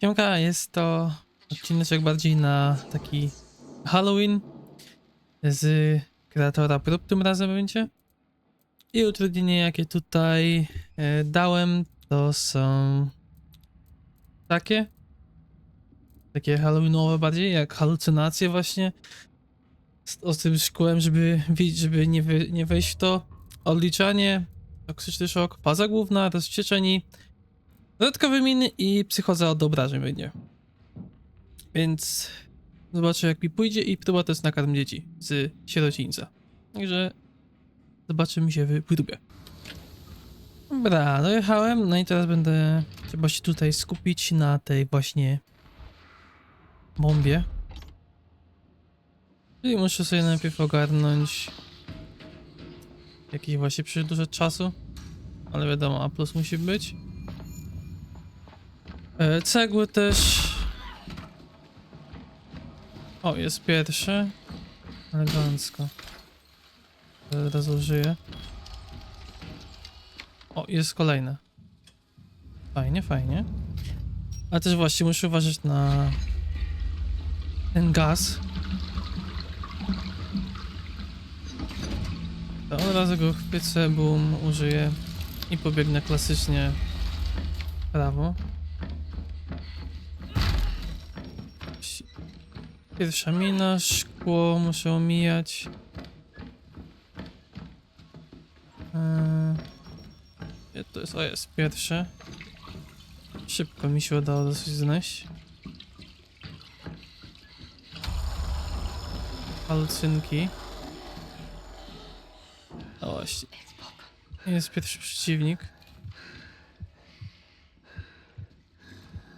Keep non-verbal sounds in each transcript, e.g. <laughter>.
Siemka, jest to odcinek bardziej na taki Halloween z kreatora prób tym razem będzie. I utrudnienia jakie tutaj e, dałem to są takie takie halloweenowe bardziej, jak halucynacje właśnie z ostrym szkłem, żeby, żeby nie, wy, nie wejść w to. Odliczanie, toksyczny szok, faza główna, rozwścieczeni, dodatkowe miny i psychoza od obrażeń będzie. Więc zobaczę jak mi pójdzie i próba to jest nakarm dzieci z sierocińca. Także zobaczymy się w próbie. Dobra, dojechałem, no i teraz będę trzeba się tutaj skupić na tej właśnie bombie. Czyli muszę sobie najpierw ogarnąć jakiś właśnie przy dużo czasu. Ale wiadomo, A plus musi być. E, cegły też. O, jest pierwszy. Elegancko. Teraz użyję. O, jest kolejne. Fajnie, fajnie. Ale też właśnie muszę uważać na ten gaz. To od razu go chwycę, boom, użyję i pobiegnę klasycznie prawo. Pierwsza mina, szkło muszę omijać. Eee, to jest? O, jest pierwsze. Szybko mi się udało dosyć znaleźć. Halucynki. O właśnie. Jest pierwszy przeciwnik.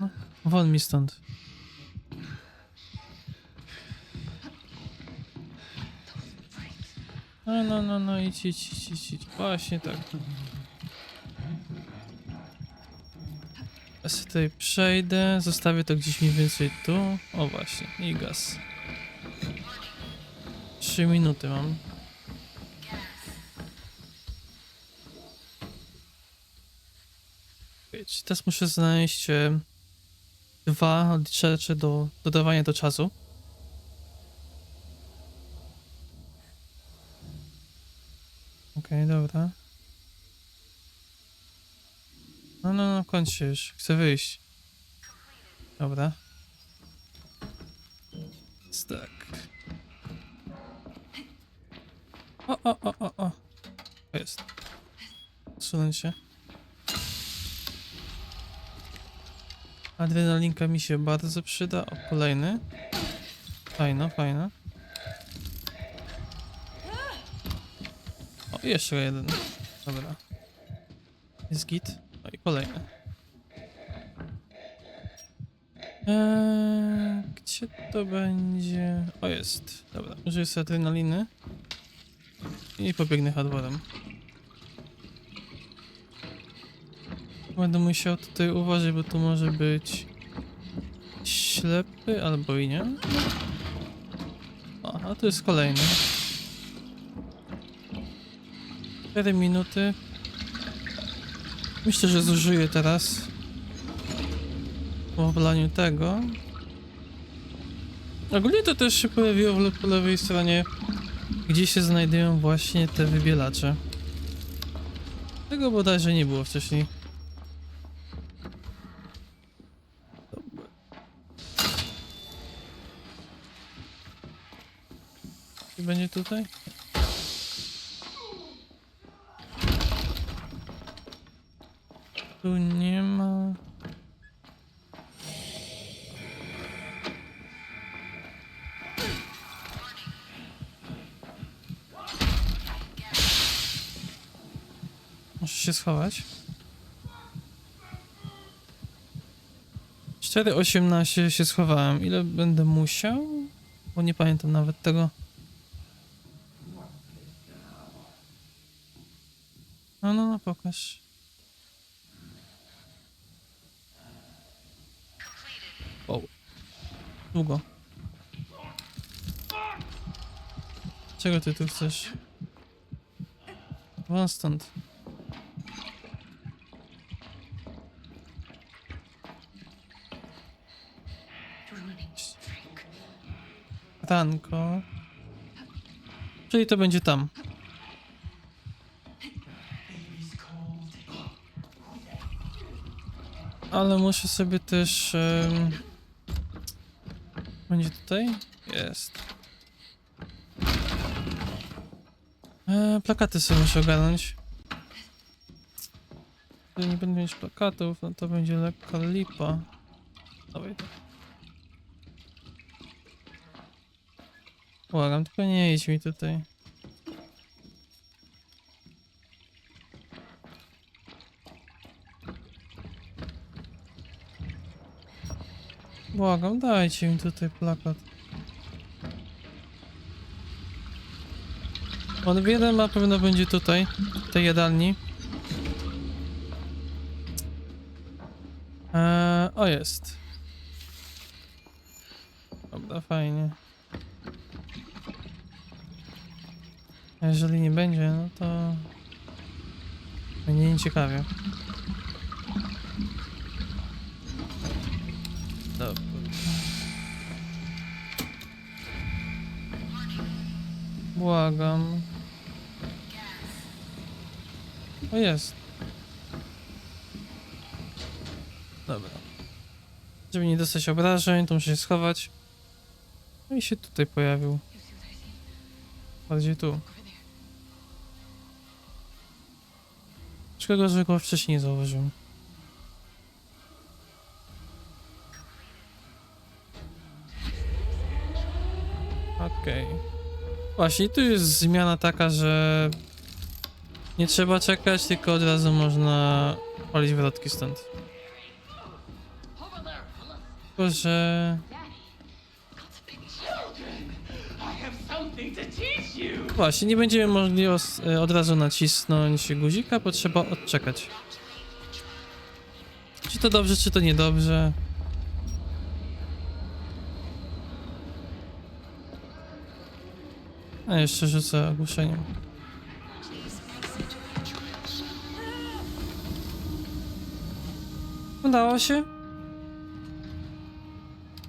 No, won mi stąd. No, no, no, no, idź, idź, idź, idź, idź. Właśnie tak. Ja sobie tutaj przejdę, zostawię to gdzieś mniej więcej tu. O właśnie, i gaz. Trzy minuty mam. Teraz muszę znaleźć dwa odliczacze do dodawania do czasu. Dobra. No, no, no, kończ się już. Chcę wyjść. Dobra. Jest tak. O, o, o, o, o. Jest. Sunąć się. Adrenalinka mi się bardzo przyda. O, kolejny. Fajno, fajno. O, jeszcze jeden. Dobra. Jest git. O, i kolejny. Eee, gdzie to będzie? O, jest. Dobra, użyję sobie adrenaliny. I pobiegnę hardwarem. Będę musiał tutaj uważać, bo tu może być ślepy albo i nie. O, a tu jest kolejny. 4 minuty. Myślę, że zużyję teraz po oblaniu tego. Ogólnie to też się pojawiło w le- po lewej stronie, gdzie się znajdują właśnie te wybielacze. Tego bodajże nie było wcześniej. Będzie tutaj? Tu nie ma. Muszę się schować. 4.18 się schowałem. Ile będę musiał? Bo nie pamiętam nawet tego. No, no, no, pokaż. O. Długo. Czego ty tu chcesz? Won stąd. Ranko. Czyli to będzie tam. Ale muszę sobie też... em, Będzie tutaj? Jest. E, plakaty sobie muszę ogarnąć. Jeżeli nie będę mieć plakatów, no to będzie lekka lipa. Dawaj to. Błagam, tylko nie idź mi tutaj. Błagam, dajcie mi tutaj plakat. On jeden na pewno będzie tutaj, w tej jadalni. Eee, o jest. Dobra, fajnie. Jeżeli nie będzie, no to... Będzie nieciekawie. Dobra. Błagam. O jest. Dobra. Żeby nie dostać obrażeń, to muszę się schować. No i się tutaj pojawił. Bardziej tu. Szkoda, że go wcześniej nie zauważyłem. Okej. Właśnie, tu jest zmiana taka, że nie trzeba czekać, tylko od razu można palić wrotki stąd. Tylko, że... Właśnie, nie będziemy mogli e, od razu nacisnąć guzika, bo trzeba odczekać. Czy to dobrze, czy to niedobrze? A jeszcze rzucę ogłoszeniem. Udało się.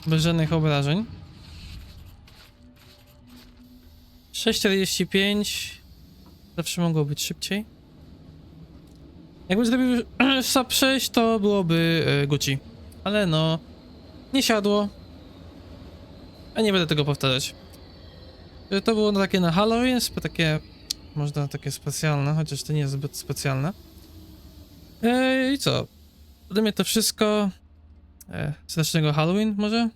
Bez żadnych obrażeń. 6.45. Zawsze mogło być szybciej. Jakbym zrobił <clears throat> SAP 6, to byłoby e, Gucci. Ale no, nie siadło. A nie będę tego powtarzać. E, To było takie na Halloween, takie, można takie specjalne, chociaż to nie jest zbyt specjalne. E, I co? Ode mnie to wszystko. E, Halloween może?